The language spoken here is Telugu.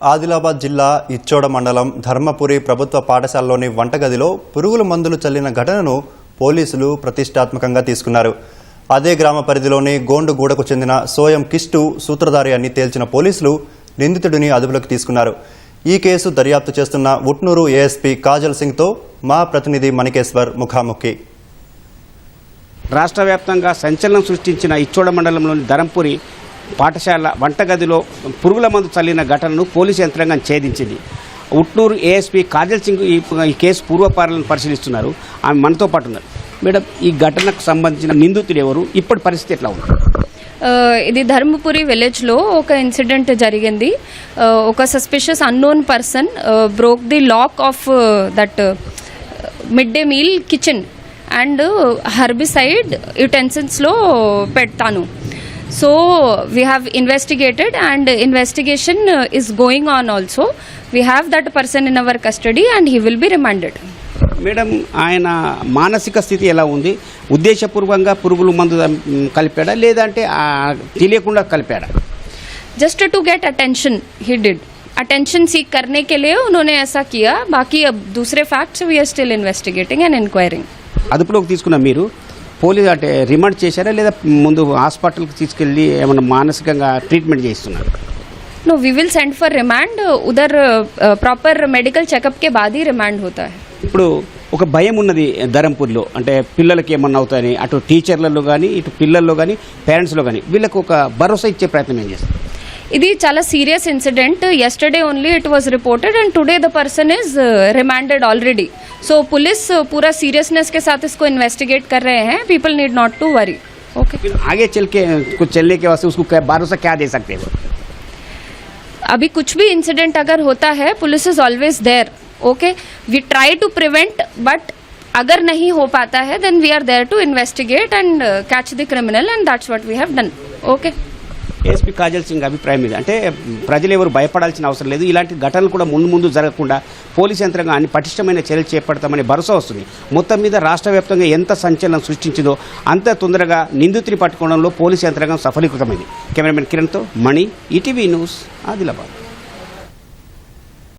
ఆదిలాబాద్ జిల్లా ఇచ్చోడ మండలం ధర్మపురి ప్రభుత్వ పాఠశాలలోని వంటగదిలో పురుగుల మందులు చల్లిన ఘటనను పోలీసులు ప్రతిష్టాత్మకంగా తీసుకున్నారు. అదే గ్రామ పరిధిలోని గోండుగూడకు చెందిన సోయం కిస్టు సూత్రధారి అని తేల్చిన పోలీసులు నిందితుడిని అదుపులోకి తీసుకున్నారు. ఈ కేసు దర్యాప్తు చేస్తున్న ఉట్నూరు ఏఎస్పీ కాజల్ సింగ్తో మా ప్రతినిధి మణికేశ్వర్ ముఖాముఖి. రాష్ట్ర వ్యాప్తంగా సంచలనం సృష్టించిన ఇచ్చోడ మండలంలోని ధరంపురి పాఠశాల వంటగదిలో పురుగుల మందు చల్లిన ఘటనను పోలీసు యంత్రాంగం ఛేదించింది. ఉట్నూరు ఏఎస్పీ కాజల్ సింగ్ ఈ కేసు పూర్వపాలను పరిశీలిస్తున్నారు. ఆమె మనతో పాటు ఉన్నారు. మేడం ఈ ఘటనకు సంబంధించిన నిందితుడు ఎవరు? ఇప్పటి పరిస్థితి ఎట్లా ఉంది? ఇది ధర్మపురి విలేజ్లో ఒక ఇన్సిడెంట్ జరిగింది. ఒక suspicious unknown person broke the lock of that midday meal kitchen and herbicide యుటెన్సిల్స్లో పెడతాను. so we have investigated and investigation is going on also we have that person in our custody and he will be remanded madam ఆయన మానసిక స్థితి ఎలా ఉంది ఉద్దేశపూర్వకంగా పురుగుల మందు మ్, కలిపాడా లేదంటే ఆ, తెలియకుండా కలిపాడా just to get attention he did attention seek करने के लिए उन्होंने ऐसा किया बाकी अब दूसरे facts we are still investigating and inquiring అదుపులోకి తీసుకున్న మీరు పోలీసు అంటే రిమాండ్ చేశారా లేదా ముందు హాస్పిటల్కి తీసుకెళ్ళి ఏమైనా మానసికంగా ట్రీట్మెంట్ చేస్తున్నారు no we will send for remand उधर प्रॉपर मेडिकल चेकअप के बाद ही रिमांड होता है ఇప్పుడు ఒక భయం ఉన్నది ధరంపూర్లో అంటే పిల్లలకి ఏమన్నా అవుతాయని అటు టీచర్లలో కానీ ఇటు పిల్లల్లో కానీ పేరెంట్స్లో కానీ వీళ్ళకు ఒక భరోసా ఇచ్చే ప్రయత్నం ఏం చేస్తారు ఇది చాలా serious incident yesterday only it was reported and today the person is remanded already so police पूरा सीरियसनेस के साथ इसको इन्वेस्टिगेट कर रहे हैं people need not to worry okay फिर आगे चल के कुछ चलने के वास्ते उसको क्या भरोसा क्या दे सकते हो अभी कुछ भी इंसिडेंट अगर होता है police is always there okay we try to prevent but अगर नहीं हो पाता है then we are there to investigate and catch the criminal and that's what we have done okay SP Kajal Singh అభిప్రాయం మీద అంటే ప్రజలు ఎవరు భయపడాల్సిన అవసరం లేదు. ఇలాంటి ఘటనలు కూడా ముందు ముందు జరగకుండా పోలీస్ యంత్రాంగం అన్ని పటిష్టమైన చర్యలు చేపడతామని భరోసా వస్తుంది. మొత్తం మీద రాష్ట్ర వ్యాప్తంగా ఎంత సంచలనం సృష్టించిందో అంత తొందరగా నిందితుని పట్టుకోవడంలో పోలీస్ యంత్రాంగం సఫలీకృతమైంది. కెమెరామెన్ కిరణ్తో మణి ఈటీవీ న్యూస్ ఆదిలాబాద్.